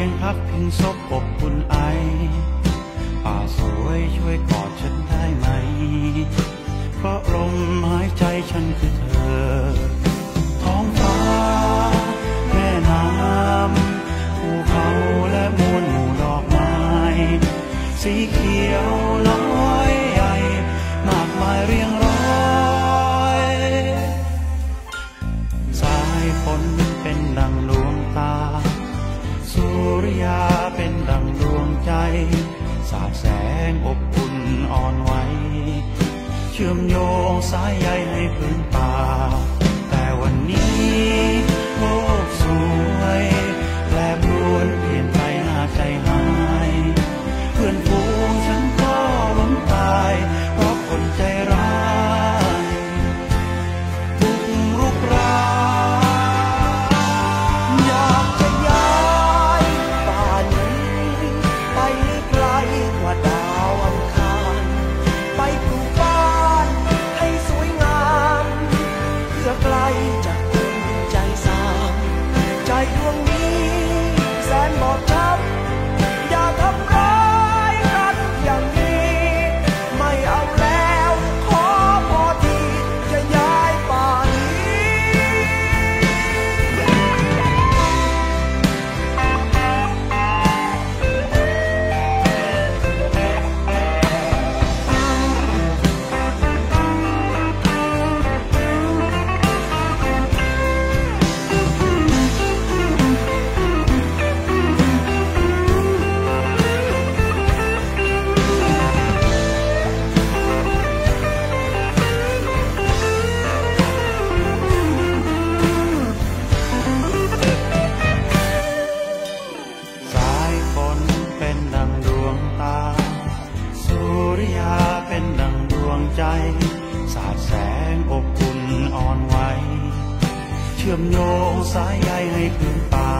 เพียงพักพิงศพอบอุ่นไอ ป่าสวยช่วยกอดฉันได้ไหม เพราะลมหายใจฉันคือเธอ ท้องฟ้าแม่น้ำภูเขาและมวลหมู่ดอกไม้ สีเขียวน้อย ยาเป็นดังดวงใจ สาดแสงอบอุ่นอ่อนไหว เชื่อมโยงสายใยให้พื้นป่า ใจดวงนี้ สาดแสงอบอุ่นอ่อนไหวเชื่อมโยงสายใยให้พื้นป่า